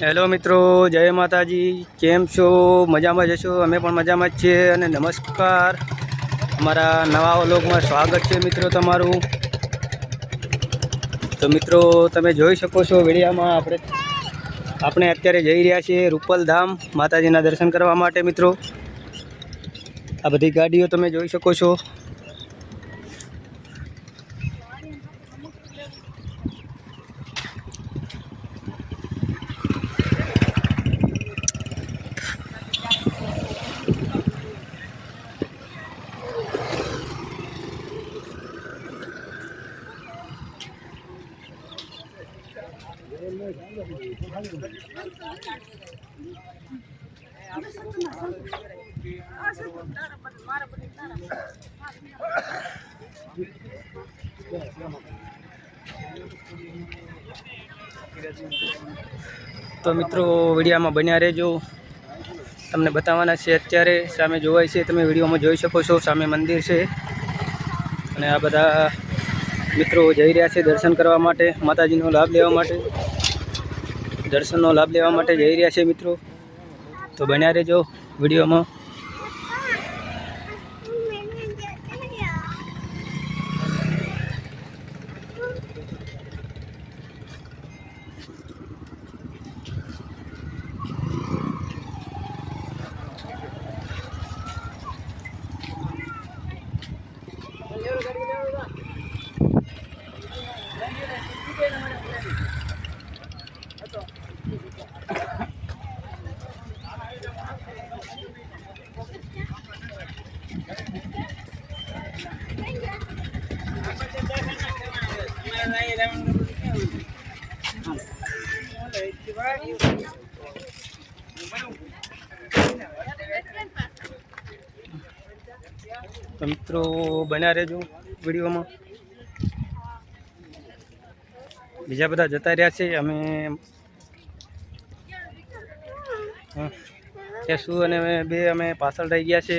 Hello મિત્રો, જય માતાજી. કેમ છો? મજામાં જશો અમે પણ મજામાં જ છીએ અને નમસ્કાર. અમારા નવા વ્લોગમાં સ્વાગત છે મિત્રો તમારું. તો મિત્રો, તમે જોઈ શકો છો વિડીયામાં આપણે આપણે અત્યારે જઈ રહ્યા છીએ રૂપલ ધામ માતાજીના દર્શન કરવા માટે મિત્રો. આ બધી ગાડીઓ તમે જોઈ શકો છો. તો મિત્રો, વિડીયામાં બન્યા રહેજો. તમને બતાવવાના છે અત્યારે, સામે જોવાય છે, તમે વિડીયોમાં જોઈ શકો છો, સામે મંદિર છે. અને આ બધા મિત્રો જઈ રહ્યા છે દર્શન કરવા માટે, માતાજીનો લાભ લેવા માટે. દર્શનનો લાભ લેવા માટે જઈ રહ્યા છે મિત્રો. તો બન્યા રહેજો વિડીયોમાં. મિત્રો, બન્યા રહેજો વિડીયોમાં. બીજા બધા જતા રહ્યા છે, અમે કેશું અને બે અમે પાછળ રહી ગયા છે.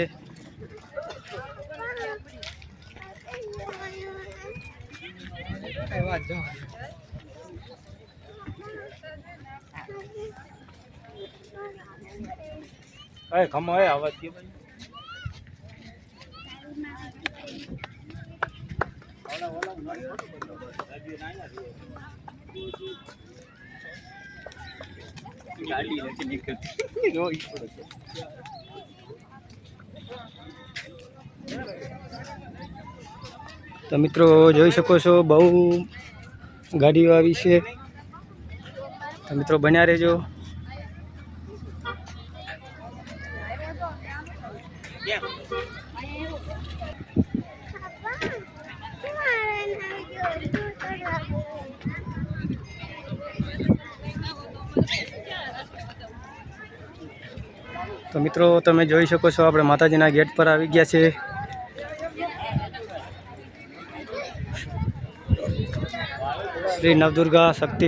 અરે ખમો એ આવા દે ભાઈ. તો મિત્રો, જોઈ શકો છો, બહુ ગાડીઓ આવી છે. તો મિત્રો, બન્યા રહેજો. તો મિત્રો, તમે જોઈ શકો છો, આપણે માતાજીના ગેટ પર આવી ગયા છે શ્રી નવદુર્ગા શક્તિ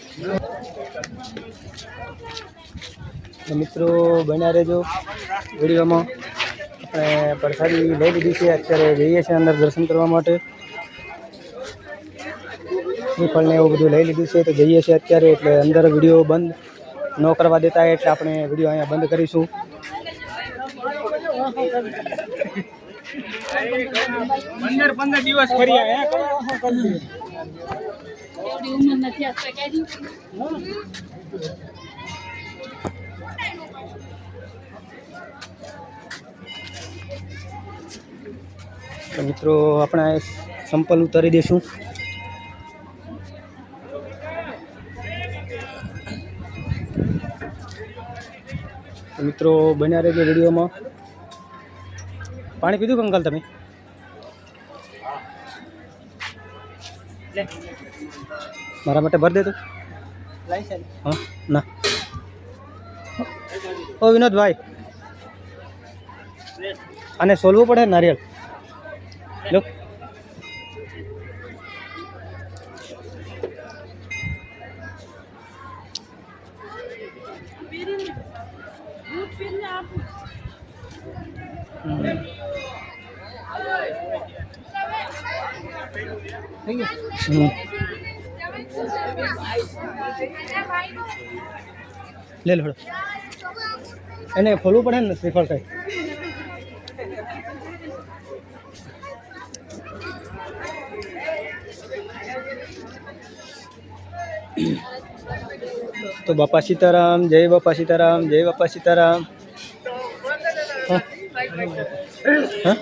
મિત્રો બન્યા રહેજો વિડીયોમાં. આપણે પ્રસાદી લઈ લીધી છે. અત્યારે જઈએ છીએ અંદર દર્શન કરવા માટે. શ્રીફળને એવું બધું લઈ લીધું છે તો જઈએ છીએ અત્યારે. એટલે અંદર વીડિયો બંધ ન કરવા દેતા એટલે આપણે વીડિયો અહીંયા બંધ કરીશું. પંદર પંદર દિવસ ફરી આયા મિત્રો આપણે સંપલ ઉતારી દઈશું મિત્રો બન્યા રહેજો વિડીયોમાં. પાણી પીધું કંકાલ તમે? લે. મારા માટે ભર દે તો. હા ના. ઓ વિનોદભાઈ. આને સોલવું પડે નારિયેળ. લો. લે લો એને ખોલવું પડે ને, શ્રીફળ કઈ તો બાપા સીતારામ, જય બાપા સીતારામ, જય બાપા સીતારામ હા? હા?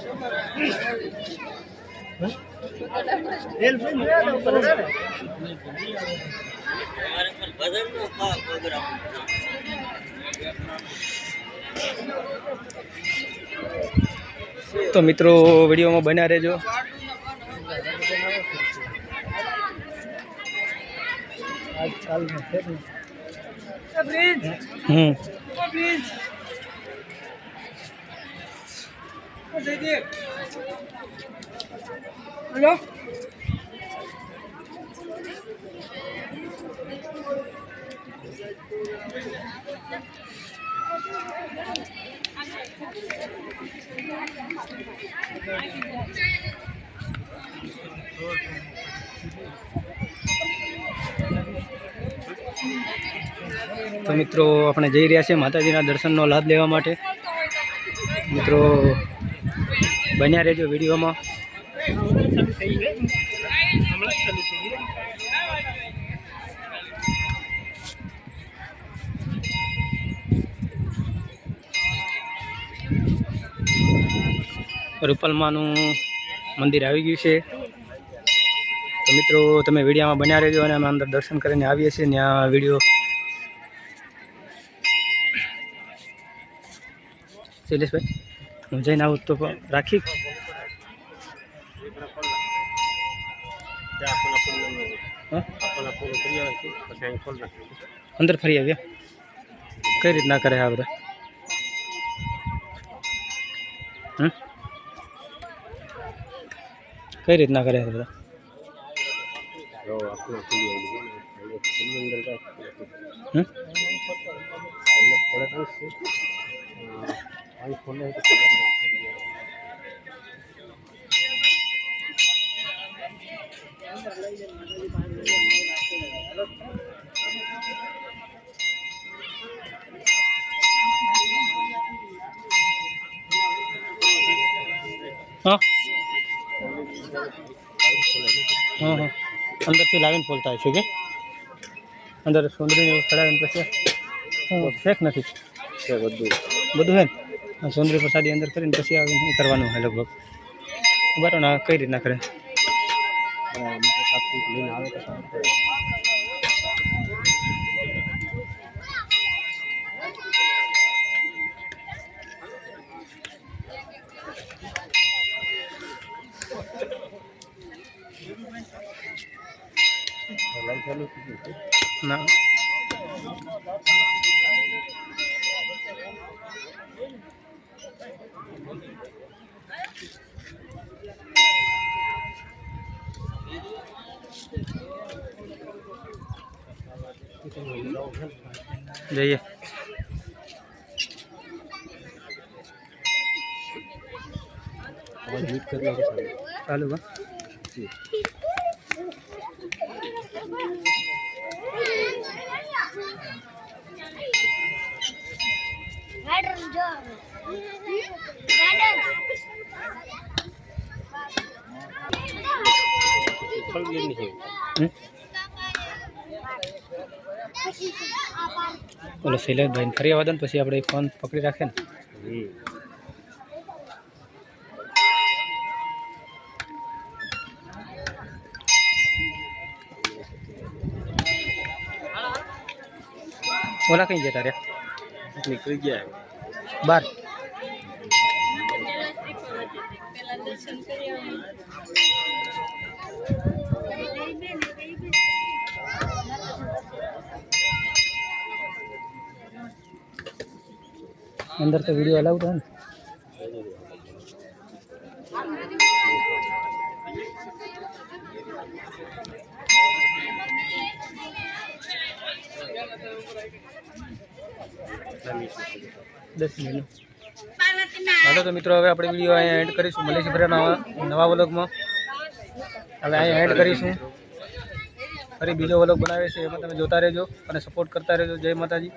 તો મિત્રો વિડીયોમાં બન્યા રહેજો. હમ. તો મિત્રો, આપણે જઈ રહ્યા છીએ માતાજીના દર્શનનો લાભ લેવા માટે. મિત્રો, બન્યા રહેજો વિડીયોમાં. રૂપલમાનું મંદિર આવી ગયું છે તો મિત્રો, તમે વિડીયામાં બન્યા રહેજો અને અમે અંદર દર્શન કરીને આવીએ છીએ ત્યાં વીડિયો શૈલેષભાઈ, હું જઈને આવું તો રાખી? અંદર ફરી આવ્યા કઈ રીતના કરે આ બધા? કઈ રીતના કરે છે બધા હમ? હા. હા હા. અંદરથી લાવીને ફોલતા હોય છે કે? અંદર સુંદરીને એવું ચડાવીને પછી ફેક નથી. બધું. હે ને હા, સુંદરી પ્રસાદી અંદર કરીને પછી આવીને કરવાનું હોય લગભગ? બરાબર ને કઈ રીતના કરે? ના જઈએ ચાલુ હા ગાર્ડન જો ગાર્ડન હમ? ઓલો શૈલેષભાઈ ફરી આવવા દો ને પછી આપણે ફોન પકડી રાખે ને ઓલા કઈ જતા રહ્યા નીકળી ગયા બાર અંદર તો વીડિયો અલાઉડ હોય ને. દસ મિનિટ હાલો તો મિત્રો, હવે આપણે વીડિયો અહીંયા એન્ડ કરીશું. મલેશી ફરી નવા નવા વ્લોગમાં. હવે અહીંયા એન્ડ કરીશું. ફરી બીજો વ્લોગ બનાવે છે, એમાં તમે જોતા રહેજો અને સપોર્ટ કરતા રહેજો. જય માતાજી.